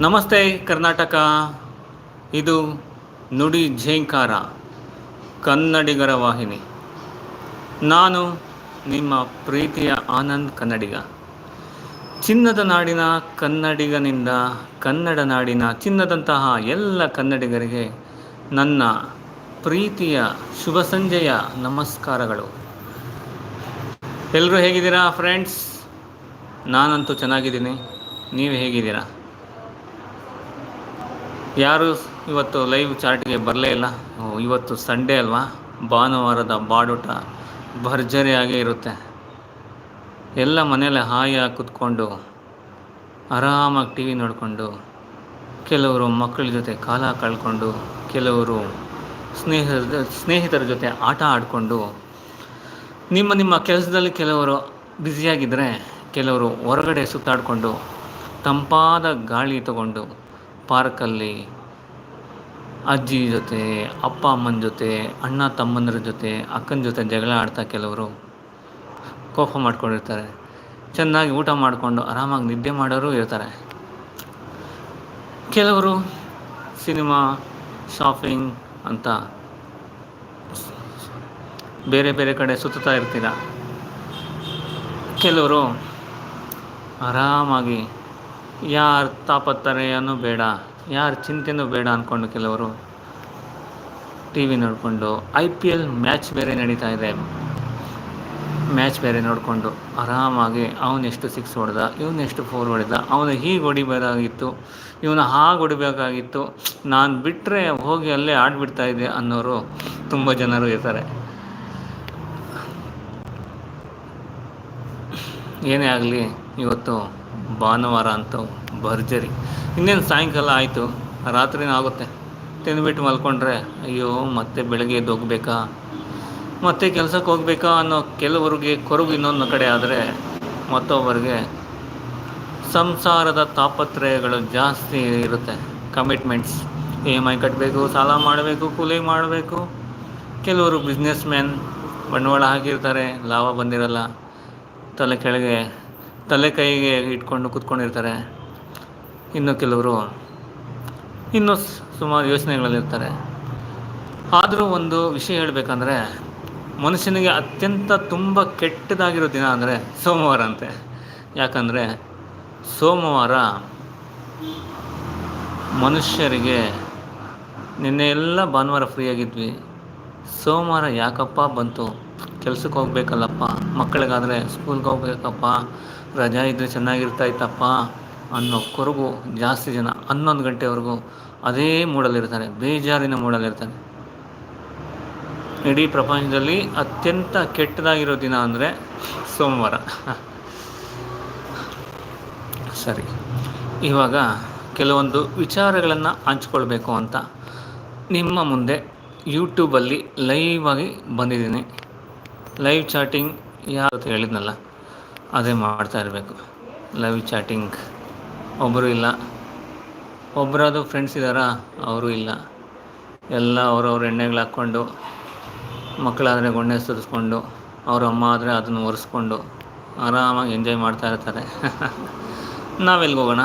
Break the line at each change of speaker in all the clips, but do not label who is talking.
ನಮಸ್ತೆ, ಕರ್ನಾಟಕ. ಇದು ನುಡಿ ಝೇಂಕಾರ, ಕನ್ನಡಿಗರ ವಾಹಿನಿ. ನಾನು ನಿಮ್ಮ ಪ್ರೀತಿಯ ಆನಂದ್ ಕನ್ನಡಿಗ. ಚಿನ್ನದ ನಾಡಿನ ಕನ್ನಡಿಗನಿಂದ ಕನ್ನಡ ನಾಡಿನ ಚಿನ್ನದಂತಹ ಎಲ್ಲ ಕನ್ನಡಿಗರಿಗೆ ನನ್ನ ಪ್ರೀತಿಯ ಶುಭ ಸಂಜೆಯ ನಮಸ್ಕಾರಗಳು. ಎಲ್ಲರೂ ಹೇಗಿದ್ದೀರಾ ಫ್ರೆಂಡ್ಸ್ ನಾನಂತೂ ಚೆನ್ನಾಗಿದ್ದೀನಿ. ನೀವು ಹೇಗಿದ್ದೀರಾ? ಯಾರು ಇವತ್ತು ಲೈವ್ ಚಾರ್ಟ್ಗೆ ಬರಲೇ ಇಲ್ಲ? ಇವತ್ತು ಸಂಡೇ ಅಲ್ವಾ? ಭಾನುವಾರದ ಬಾಡೂಟ ಭರ್ಜರಿಯಾಗೇ ಇರುತ್ತೆ. ಎಲ್ಲ ಮನೇಲೆ ಹಾಯಾಗಿ ಕೂತ್ಕೊಂಡು, ಆರಾಮಾಗಿ ಟಿ ವಿ ನೋಡಿಕೊಂಡು, ಕೆಲವರು ಮಕ್ಕಳ ಜೊತೆ ಕಾಲ ಕಳ್ಕೊಂಡು, ಕೆಲವರು ಸ್ನೇಹ ಸ್ನೇಹಿತರ ಜೊತೆ ಆಟ ಆಡಿಕೊಂಡು, ನಿಮ್ಮ ನಿಮ್ಮ ಕೆಲಸದಲ್ಲಿ ಕೆಲವರು ಬ್ಯುಸಿಯಾಗಿದ್ದರೆ ಕೆಲವರು ಹೊರಗಡೆ ಸುತ್ತಾಡಿಕೊಂಡು, ತಂಪಾದ ಗಾಳಿ ತಗೊಂಡು ಪಾರ್ಕಲ್ಲಿ ಅಜ್ಜಿ ಜೊತೆ, ಅಪ್ಪ ಅಮ್ಮನ ಜೊತೆ, ಅಣ್ಣ ತಮ್ಮಂದ್ರ ಜೊತೆ, ಅಕ್ಕನ ಜೊತೆ ಜಗಳ ಆಡ್ತಾ ಕೆಲವರು ಕೋಪ ಮಾಡ್ಕೊಂಡಿರ್ತಾರೆ. ಚೆನ್ನಾಗಿ ಊಟ ಮಾಡಿಕೊಂಡು ಆರಾಮಾಗಿ ನಿದ್ದೆ ಮಾಡೋರು ಇರ್ತಾರೆ. ಕೆಲವರು ಸಿನಿಮಾ, ಶಾಪಿಂಗ್ ಅಂತ ಬೇರೆ ಬೇರೆ ಕಡೆ ಸುತ್ತಾ ಇರ್ತೀರ. ಕೆಲವರು ಆರಾಮಾಗಿ ಯಾರ ತಾಪತ್ರಯನೂ ಬೇಡ, ಯಾರ ಚಿಂತೆನೂ ಬೇಡ ಅಂದ್ಕೊಂಡು ಕೆಲವರು ಟಿ ವಿ ನೋಡಿಕೊಂಡು ಐ ಪಿ ಎಲ್ ಮ್ಯಾಚ್ ಬೇರೆ ನಡೀತಾ ಇದೆ. ಮ್ಯಾಚ್ ಬೇರೆ ನೋಡಿಕೊಂಡು ಆರಾಮಾಗಿ ಅವನೆಷ್ಟು ಸಿಕ್ಸ್ ಹೊಡೆದ ಇವನೆಷ್ಟು ಫೋರ್ ಹೊಡೆದ, ಅವನು ಹೀಗೆ ಹೊಡಿಬೇಕಾಗಿತ್ತು, ಇವನು ಹಾಗೆ ಹೊಡಿಬೇಕಾಗಿತ್ತು. ನಾನು ಬಿಟ್ಟರೆ ಹೋಗಿ ಅಲ್ಲೇ ಆಡ್ಬಿಡ್ತಾ ಇದ್ದೆ ಅನ್ನೋರು ತುಂಬ ಜನರು ಇರ್ತಾರೆ. ಏನೇ ಆಗಲಿ, ಇವತ್ತು ಭಾನುವಾರ ಅಂತವು ಭರ್ಜರಿ. ಇನ್ನೇನು ಸಾಯಂಕಾಲ ಆಯಿತು? ರಾತ್ರಿನೂ ಆಗುತ್ತೆ. ತಿಂದುಬಿಟ್ಟು ಮಲ್ಕೊಂಡ್ರೆ, ಅಯ್ಯೋ, ಮತ್ತೆ ಬೆಳಗ್ಗೆ ಎದ್ದು ಹೋಗ್ಬೇಕಾ? ಮತ್ತೆ ಕೆಲಸಕ್ಕೆ ಹೋಗ್ಬೇಕಾ ಅನ್ನೋ ಕೆಲವರಿಗೆ ಕೊರಗು ಇನ್ನೊಂದು ಕಡೆ ಆದರೆ, ಮತ್ತೊಬ್ಬರಿಗೆ ಸಂಸಾರದ ತಾಪತ್ರಯಗಳು ಜಾಸ್ತಿ ಇರುತ್ತೆ. ಕಮಿಟ್ಮೆಂಟ್ಸ್ ಇ ಎಂ ಐ ಕಟ್ಟಬೇಕು ಸಾಲ ಮಾಡಬೇಕು, ಕೂಲಿ ಮಾಡಬೇಕು. ಕೆಲವರು ಬಿಸ್ನೆಸ್ ಮ್ಯಾನ್ ಬಂಡವಾಳ ಹಾಕಿರ್ತಾರೆ, ಲಾಭ ಬಂದಿರಲ್ಲ. ತಲೆ ಕೆಳಗೆ ತಲೆ ಕೈಗೆ ಇಟ್ಕೊಂಡು ಕೂತ್ಕೊಂಡಿರ್ತಾರೆ. ಇನ್ನು ಕೆಲವರು ಇನ್ನೂ ಸುಮಾರು ಯೋಚನೆಗಳಲ್ಲಿರ್ತಾರೆ. ಆದರೂ ಒಂದು ವಿಷಯ ಹೇಳಬೇಕಂದ್ರೆ, ಮನುಷ್ಯನಿಗೆ ಅತ್ಯಂತ ತುಂಬ ಕೆಟ್ಟದಾಗಿರೋ ದಿನ ಅಂದರೆ ಸೋಮವಾರ ಅಂತೆ. ಯಾಕಂದರೆ ಸೋಮವಾರ ಮನುಷ್ಯರಿಗೆ ನಿನ್ನೆ ಎಲ್ಲ ಭಾನುವಾರ ಫ್ರೀಯಾಗಿದ್ವಿ ಸೋಮವಾರ ಯಾಕಪ್ಪ ಬಂತು? ಕೆಲ್ಸಕ್ಕೆ ಹೋಗ್ಬೇಕಲ್ಲಪ್ಪ. ಮಕ್ಕಳಿಗಾದರೆ ಸ್ಕೂಲ್ಗೆ ಹೋಗ್ಬೇಕಪ್ಪ. ರಜಾ ಇದ್ದರೆ ಚೆನ್ನಾಗಿರ್ತಾ ಇತ್ತಪ್ಪ ಅನ್ನೋ ಕೊರಗು ಜಾಸ್ತಿ ಜನ ಹನ್ನೊಂದು ಗಂಟೆವರೆಗೂ ಅದೇ ಮೂಡಲ್ಲಿರ್ತಾರೆ, ಬೇಜಾರಿನ ಮೂಡಲ್ಲಿರ್ತಾರೆ. ಇಡೀ ಪ್ರಪಂಚದಲ್ಲಿ ಅತ್ಯಂತ ಕೆಟ್ಟದಾಗಿರೋ ದಿನ ಅಂದರೆ ಸೋಮವಾರ. ಸರಿ, ಇವಾಗ ಕೆಲವೊಂದು ವಿಚಾರಗಳನ್ನು ಹಂಚ್ಕೊಳ್ಬೇಕು ಅಂತ ನಿಮ್ಮ ಮುಂದೆ ಯೂಟ್ಯೂಬಲ್ಲಿ ಲೈವ್ ಆಗಿ ಬಂದಿದ್ದೀನಿ. ಲೈವ್ ಚಾಟಿಂಗ್ ಯಾರು ಹೇಳಿದ್ನಲ್ಲ, ಅದೇ ಮಾಡ್ತಾ ಇರಬೇಕು. ಲೈವ್ ಚಾಟಿಂಗ್ ಒಬ್ಬರು ಇಲ್ಲ. ಒಬ್ಬರಾದು ಫ್ರೆಂಡ್ಸ್ ಇದ್ದಾರಾ? ಅವರು ಇಲ್ಲ. ಎಲ್ಲ ಅವರವ್ರ ಎಣ್ಣೆಗಳು ಹಾಕ್ಕೊಂಡು, ಮಕ್ಕಳಾದರೆ ಗೊಣ್ಣೆ ಸುರಿಸ್ಕೊಂಡು, ಅವ್ರ ಅಮ್ಮ ಆದರೆ ಅದನ್ನು ಒರೆಸ್ಕೊಂಡು, ಆರಾಮಾಗಿ ಎಂಜಾಯ್ ಮಾಡ್ತಾ ಇರ್ತಾರೆ. ನಾವೆಲ್ಲಿಗೆ ಹೋಗೋಣ?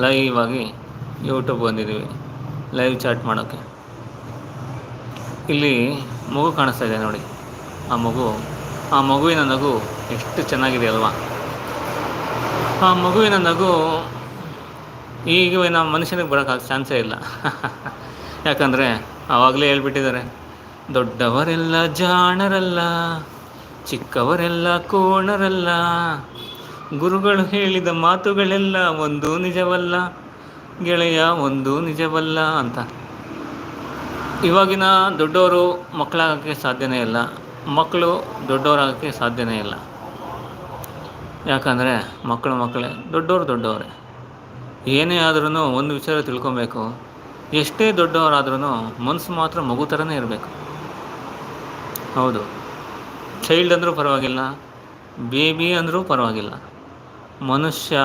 ಲೈವ್ ಆಗಿ ಯೂಟ್ಯೂಬ್ ಬಂದಿದ್ದೀವಿ ಲೈವ್ ಚಾಟ್ ಮಾಡೋಕ್ಕೆ ಇಲ್ಲಿ ಮಗು ಕಾಣಿಸ್ತಾ ಇದೆ ನೋಡಿ. ಆ ಮಗು, ಆ ಮಗುವಿನ ನಗು ಎಷ್ಟು ಚೆನ್ನಾಗಿದೆ ಅಲ್ವಾ? ಆ ಮಗುವಿನ ನಗು ಈಗಿನ ಮನುಷ್ಯನಿಗೆ ಬರೋಕ್ಕಾಗ ಚಾನ್ಸೇ ಇಲ್ಲ. ಯಾಕಂದರೆ ಆವಾಗಲೇ ಹೇಳ್ಬಿಟ್ಟಿದ್ದಾರೆ, ದೊಡ್ಡವರೆಲ್ಲ ಜಾಣರಲ್ಲ, ಚಿಕ್ಕವರೆಲ್ಲ ಕೋಣರಲ್ಲ, ಗುರುಗಳು ಹೇಳಿದ ಮಾತುಗಳೆಲ್ಲ ಒಂದು ನಿಜವಲ್ಲ, ಗೆಳೆಯ ಒಂದು ನಿಜವಲ್ಲ ಅಂತ. ಇವಾಗಿನ ದೊಡ್ಡವರು ಮಕ್ಕಳಾಗೋಕ್ಕೆ ಸಾಧ್ಯನೇ ಇಲ್ಲ. ಮಕ್ಕಳು ದೊಡ್ಡವರಾಗೋಕ್ಕೆ ಸಾಧ್ಯನೇ ಇಲ್ಲ. ಯಾಕಂದರೆ ಮಕ್ಕಳು ಮಕ್ಕಳೇ, ದೊಡ್ಡವರು ದೊಡ್ಡವರೇ. ಏನೇ ಆದ್ರೂ ಒಂದು ವಿಚಾರ ತಿಳ್ಕೊಬೇಕು. ಎಷ್ಟೇ ದೊಡ್ಡವರಾದ್ರೂ ಮನಸ್ಸು ಮಾತ್ರ ಮಗು ಥರನೇ ಇರಬೇಕು. ಹೌದು. ಚೈಲ್ಡ್ ಅಂದರೂ ಪರವಾಗಿಲ್ಲ ಬೇಬಿ ಅಂದರೂ ಪರವಾಗಿಲ್ಲ. ಮನುಷ್ಯ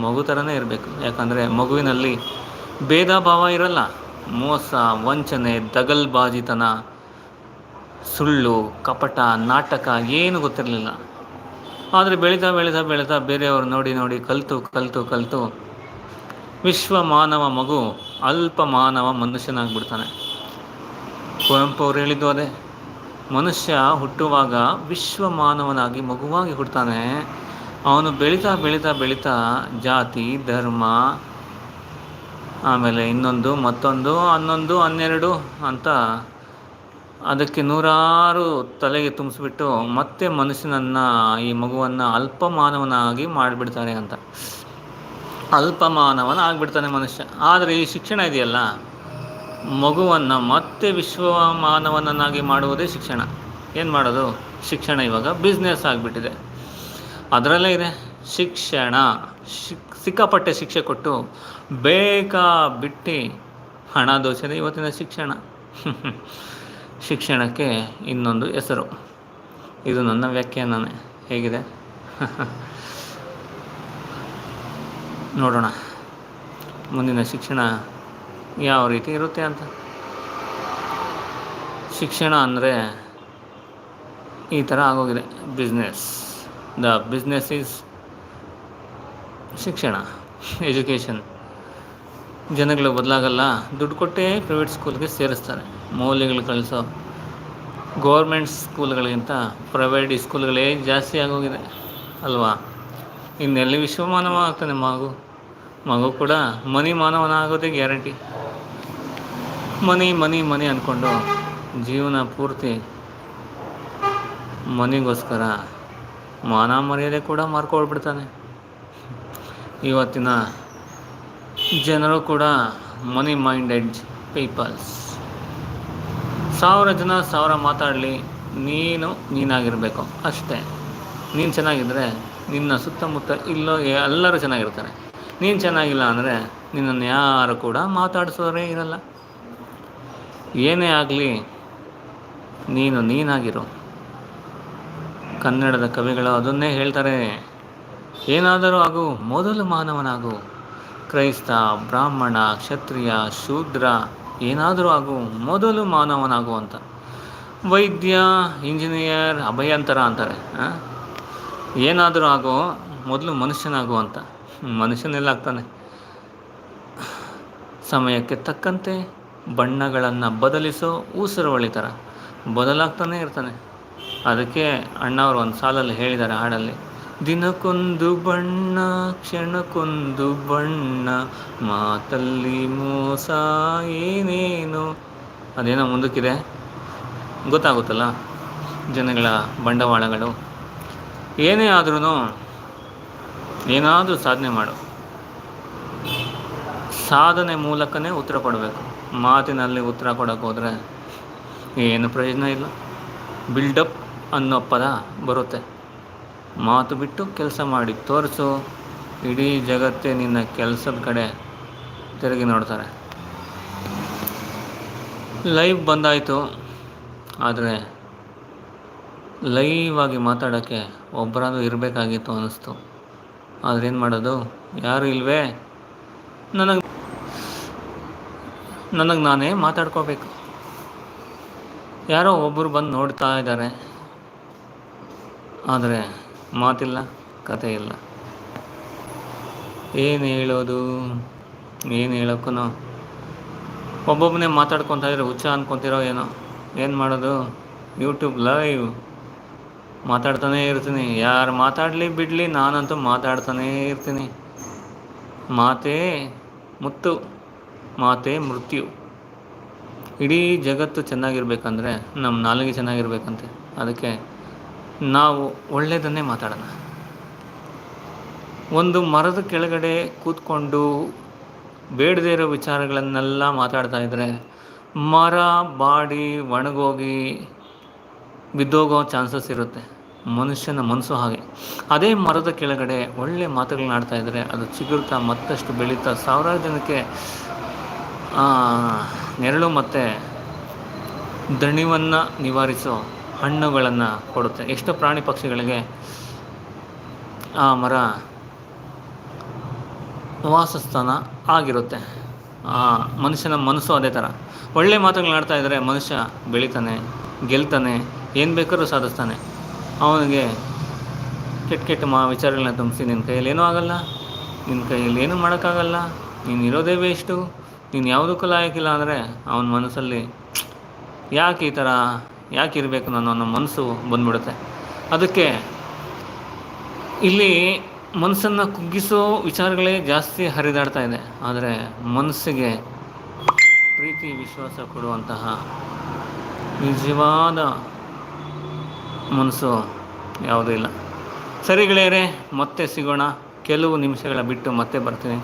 ಮಗು ಥರನೇ ಇರಬೇಕು. ಯಾಕಂದರೆ ಮಗುವಿನಲ್ಲಿ ಭೇದ ಭಾವ ಇರಲ್ಲ. ಮೋಸ, ವಂಚನೆ, ದಗಲ್ಬಾಜಿತನ, ಸುಳ್ಳು, ಕಪಟ, ನಾಟಕ, ಏನು ಗೊತ್ತಿರಲಿಲ್ಲ. ಆದರೆ ಬೆಳೀತಾ ಬೆಳೀತಾ ಬೆಳೀತಾ ಬೇರೆಯವರು ನೋಡಿ ನೋಡಿ ಕಲಿತು ಕಲಿತು ಕಲಿತು ವಿಶ್ವ ಮಾನವ ಮಗು ಅಲ್ಪ ಮಾನವ ಮನುಷ್ಯನಾಗ್ಬಿಡ್ತಾನೆ. ಕುವೆಂಪು ಅವರು ಹೇಳಿದ್ದು ಅದೇ. ಮನುಷ್ಯ ಹುಟ್ಟುವಾಗ ವಿಶ್ವ ಮಾನವನಾಗಿ ಮಗುವಾಗಿ ಹುಡ್ತಾನೆ ಅವನು ಬೆಳೀತಾ ಬೆಳೀತಾ ಬೆಳೀತಾ ಜಾತಿ, ಧರ್ಮ ಆಮೇಲೆ ಇನ್ನೊಂದು, ಮತ್ತೊಂದು, ಹನ್ನೊಂದು, ಹನ್ನೆರಡು ಅಂತ ಅದಕ್ಕೆ ನೂರಾರು ತಲೆಗೆ ತುಂಬಿಸ್ಬಿಟ್ಟು ಮತ್ತೆ ಮನುಷ್ಯನನ್ನು ಈ ಮಗುವನ್ನು ಅಲ್ಪ ಮಾನವನಾಗಿ ಮಾಡಿಬಿಡ್ತಾರೆ ಅಂತ. ಅಲ್ಪ ಮಾನವನ ಆಗಿಬಿಡ್ತಾನೆ ಮನುಷ್ಯ. ಆದರೆ ಈ ಶಿಕ್ಷಣ ಇದೆಯಲ್ಲ? ಮಗುವನ್ನು ಮತ್ತೆ ವಿಶ್ವ ಮಾನವನನ್ನಾಗಿ ಮಾಡುವುದೇ ಶಿಕ್ಷಣ. ಏನು ಮಾಡೋದು? ಶಿಕ್ಷಣ ಇವಾಗ ಬಿಸ್ನೆಸ್ ಆಗಿಬಿಟ್ಟಿದೆ. ಅದರಲ್ಲೇ ಇದೆ. ಶಿಕ್ಷಣ. ಶಿಕ್ ಸಿಕ್ಕಾಪಟ್ಟೆ ಶಿಕ್ಷೆ ಕೊಟ್ಟು ಬೇಕಾ ಬಿಟ್ಟು ಹಣ ದೋಚದೆ ಇವತ್ತಿನ ಶಿಕ್ಷಣ. ಶಿಕ್ಷಣಕ್ಕೆ ಇನ್ನೊಂದು ಹೆಸರು. ಇದು ನನ್ನ ವ್ಯಾಖ್ಯಾನನೇ. ಹೇಗಿದೆ? ನೋಡೋಣ. ಮುಂದಿನ ಶಿಕ್ಷಣ ಯಾವ ರೀತಿ ಇರುತ್ತೆ ಅಂತ. ಶಿಕ್ಷಣ ಅಂದರೆ ಈ ಥರ ಆಗೋಗಿದೆ. ಬಿಸ್ನೆಸ್ ದ ಬಿಸ್ನೆಸ್ ಈಸ್ ಶಿಕ್ಷಣ ಎಜುಕೇಷನ್ ಜನಗಳು ಬದಲಾಗಲ್ಲ, ದುಡ್ಡು ಕೊಟ್ಟೇ ಪ್ರೈವೇಟ್ ಸ್ಕೂಲ್ಗೆ ಸೇರಿಸ್ತಾರೆ. ಮೌಲ್ಯಗಳು ಕಳಿಸೋ ಗೌರ್ಮೆಂಟ್ ಸ್ಕೂಲ್ಗಳಿಗಿಂತ ಪ್ರೈವೇಟ್ ಸ್ಕೂಲ್ಗಳೇ ಜಾಸ್ತಿ ಆಗೋಗಿದೆ, ಅಲ್ವಾ? ಇನ್ನೆಲ್ಲಿ ವಿಶ್ವಮಾನವ ಆಗ್ತಾನೆ ಮಗು? ಮಗು ಕೂಡ ಮನಿ ಮಾನವನ ಆಗೋದೇ ಗ್ಯಾರಂಟಿ ಮನಿ ಮನಿ ಮನಿ ಅಂದ್ಕೊಂಡು ಜೀವನ ಪೂರ್ತಿ ಮನಿಗೋಸ್ಕರ ಮಾನ ಮರ್ಯಾದೆ ಕೂಡ ಮಾರ್ಕೊಳ್ಬಿಡ್ತಾನೆ. ಇವತ್ತಿನ ಜನರು ಕೂಡ ಮನಿ ಮೈಂಡೆಡ್ ಪೀಪಲ್ಸ್ ಸಾವಿರ ಜನ ಸಾವಿರ ಮಾತಾಡಲಿ, ನೀನು ನೀನಾಗಿರಬೇಕು. ಅಷ್ಟೇ. ನೀನು ಚೆನ್ನಾಗಿದ್ದರೆ ನಿನ್ನ ಸುತ್ತಮುತ್ತ ಇಲ್ಲೋ ಎಲ್ಲರೂ ಚೆನ್ನಾಗಿರ್ತಾರೆ. ನೀನು ಚೆನ್ನಾಗಿಲ್ಲ ಅಂದರೆ ನಿನ್ನನ್ನು ಯಾರು ಕೂಡ ಮಾತಾಡಿಸೋರೇ ಇರಲ್ಲ. ಏನೇ ಆಗಲಿ, ನೀನು ನೀನಾಗಿರು. ಕನ್ನಡದ ಕವಿಗಳು ಅದನ್ನೇ ಹೇಳ್ತಾರೆ. ಏನಾದರೂ ಆಗು, ಮೊದಲು ಮಾನವನಾಗು. ಕ್ರೈಸ್ತ, ಬ್ರಾಹ್ಮಣ, ಕ್ಷತ್ರಿಯ, ಶೂದ್ರ, ಏನಾದರೂ ಆಗು, ಮೊದಲು ಮಾನವನಾಗು ಅಂತ. ವೈದ್ಯ, ಇಂಜಿನಿಯರ್, ಅಭಯಂತರ ಅಂತಾರೆ ಏನಾದರೂ ಆಗೋ, ಮೊದಲು ಮನುಷ್ಯನಾಗು ಅಂತ. ಮನುಷ್ಯನೆಲ್ಲ ಆಗ್ತಾನೆ. ಸಮಯಕ್ಕೆ ತಕ್ಕಂತೆ ಬಣ್ಣಗಳನ್ನು ಬದಲಿಸೋ ಉಸಿರು ಥರ ಬದಲಾಗ್ತಾನೆ ಇರ್ತಾನೆ. ಅದಕ್ಕೆ ಅಣ್ಣವರು ಒಂದು ಸಾಲಲ್ಲಿ ಹೇಳಿದ್ದಾರೆ ಹಾಡಲ್ಲಿ. ದಿನಕ್ಕೊಂದು ಬಣ್ಣ, ಕ್ಷಣಕ್ಕೊಂದು ಬಣ್ಣ, ಮಾತಲ್ಲಿ ಮೋಸ ಏನೇನು. ಅದೇನೋ ಮುಂದಕ್ಕಿದೆ? ಗೊತ್ತಾಗುತ್ತಲ್ಲ ಜನಗಳ ಬಂಡವಾಳಗಳು. ಏನೇ ಆದ್ರೂ ಏನಾದರೂ ಸಾಧನೆ ಮಾಡು. ಸಾಧನೆ ಮೂಲಕನೇ ಉತ್ತರ ಕೊಡಬೇಕು. ಮಾತಿನಲ್ಲಿ ಉತ್ತರ ಕೊಡೋಕೆ ಹೋದರೆ ಏನು ಪ್ರಯೋಜನ ಇಲ್ಲ. ಬಿಲ್ಡಪ್ ಅನ್ನೋ ಪದ ಬರುತ್ತೆ. ಮಾತು ಬಿಟ್ಟು ಕೆಲಸ ಮಾಡಿ ತೋರಿಸು. ಇಡೀ ಜಗತ್ತೇ ನಿನ್ನ ಕೆಲಸದ ಕಡೆ ತಿರುಗಿ ನೋಡ್ತಾರೆ. ಲೈವ್ ಬಂದಾಯಿತು. ಆದರೆ ಲೈವ್ ಆಗಿ ಮಾತಾಡೋಕ್ಕೆ ಒಬ್ಬರಾದರೂ ಇರಬೇಕಾಗಿತ್ತು ಅನ್ನಿಸ್ತು ಆದರೆ ಏನು ಮಾಡೋದು? ಯಾರು ಇಲ್ವೇ? ನನಗೆ ನನಗೆ ನಾನೇ ಮಾತಾಡ್ಕೋಬೇಕು. ಯಾರೋ ಒಬ್ಬರು ಬಂದು ನೋಡ್ತಾ ಇದ್ದಾರೆ. ಆದರೆ ಮಾತಿಲ್ಲ, ಕತೆ ಇಲ್ಲ. ಏನು ಹೇಳೋದು? ಏನು ಹೇಳೋಕ್ಕೂ ಒಬ್ಬೊಬ್ಬನೇ ಮಾತಾಡ್ಕೊತಾ ಇದ್ರೆ ಹುಚ್ಚ ಅನ್ಕೊತಿರೋ ಏನೋ? ಏನು ಮಾಡೋದು? ಯೂಟ್ಯೂಬ್ ಲೈವ್ ಮಾತಾಡ್ತಾನೇ ಇರ್ತೀನಿ. ಯಾರು ಮಾತಾಡಲಿ ಬಿಡಲಿ, ನಾನಂತೂ ಮಾತಾಡ್ತಾನೇ ಇರ್ತೀನಿ. ಮಾತೇ ಮುತ್ತು, ಮಾತೇ ಮೃತ್ಯು. ಇಡೀ ಜಗತ್ತು ಚೆನ್ನಾಗಿರ್ಬೇಕಂದ್ರೆ ನಮ್ಮ ನಾಲಿಗೆ ಚೆನ್ನಾಗಿರ್ಬೇಕಂತೆ. ಅದಕ್ಕೆ ನಾವು ಒಳ್ಳೆಯದನ್ನೇ ಮಾತಾಡೋಣ. ಒಂದು ಮರದ ಕೆಳಗಡೆ ಕೂತ್ಕೊಂಡು ಬೇಡದೇ ಇರೋ ವಿಚಾರಗಳನ್ನೆಲ್ಲ ಮಾತಾಡ್ತಾ ಇದ್ದರೆ ಮರ ಬಾಡಿ ಒಣಗೋಗಿ ಬಿದ್ದೋಗೋ ಚಾನ್ಸಸ್ ಇರುತ್ತೆ. ಮನುಷ್ಯನ ಮನಸ್ಸು ಹಾಗೆ. ಅದೇ ಮರದ ಕೆಳಗಡೆ ಒಳ್ಳೆ ಮಾತುಗಳನ್ನ ಆಡ್ತಾ ಇದ್ದರೆ ಅದು ಚಿಗುರ್ತಾ, ಮತ್ತಷ್ಟು ಬೆಳೀತಾ ಸಾವಿರಾರು ಜನಕ್ಕೆ ನೆರಳು ಮತ್ತು ದಣಿವನ್ನು ನಿವಾರಿಸೋ ಹಣ್ಣುಗಳನ್ನು ಕೊಡುತ್ತೆ. ಎಷ್ಟೋ ಪ್ರಾಣಿ ಪಕ್ಷಿಗಳಿಗೆ ಆ ಮರ ವಾಸಸ್ಥಾನ ಆಗಿರುತ್ತೆ. ಆ ಮನುಷ್ಯನ ಮನಸ್ಸು ಅದೇ ಥರ ಒಳ್ಳೆ ಮಾತುಗಳನ್ನಾಡ್ತಾ ಇದ್ದರೆ ಮನುಷ್ಯ ಬೆಳಿತಾನೆ, ಗೆಲ್ತಾನೆ, ಏನು ಬೇಕಾದ್ರೂ ಸಾಧಿಸ್ತಾನೆ. ಅವನಿಗೆ ಕೆಟ್ಟ ಕೆಟ್ಟ ಮಾ ವಿಚಾರಗಳನ್ನ ತುಂಬಿಸಿ ನಿನ್ನ ಕೈಯಲ್ಲಿ ಏನೂ ಆಗಲ್ಲ ನಿನ್ನ ಕೈಯಲ್ಲಿ ಏನೂ ಮಾಡೋಕ್ಕಾಗಲ್ಲ, ನೀನು ಇರೋದೇ ವೇಸ್ಟು ನೀನು ಯಾವುದಕ್ಕೂ ಲಾಯಕ್ಕಿಲ್ಲ ಅಂದರೆ ಅವನ ಮನಸ್ಸಲ್ಲಿ ಯಾಕೆ ಈ ಥರ ಯಾಕೆ ಇರಬೇಕು ನಾನು ಅನ್ನೋ ಮನಸ್ಸು ಬಂದ್ಬಿಡುತ್ತೆ. ಅದಕ್ಕೆ ಇಲ್ಲಿ ಮನಸ್ಸನ್ನು ಕುಗ್ಗಿಸೋ ವಿಚಾರಗಳೇ ಜಾಸ್ತಿ ಹರಿದಾಡ್ತಾ ಇದೆ. ಆದರೆ ಮನಸ್ಸಿಗೆ ಪ್ರೀತಿ, ವಿಶ್ವಾಸ ಕೊಡುವಂತಹ ನಿಜವಾದ ಮನಸ್ಸು ಯಾವುದೂ ಇಲ್ಲ. ಸರಿ ಗೆಳೆಯರೇ, ಮತ್ತೆ ಸಿಗೋಣ. ಕೆಲವು ನಿಮಿಷಗಳ ಬಿಟ್ಟು ಮತ್ತೆ ಬರ್ತೀನಿ.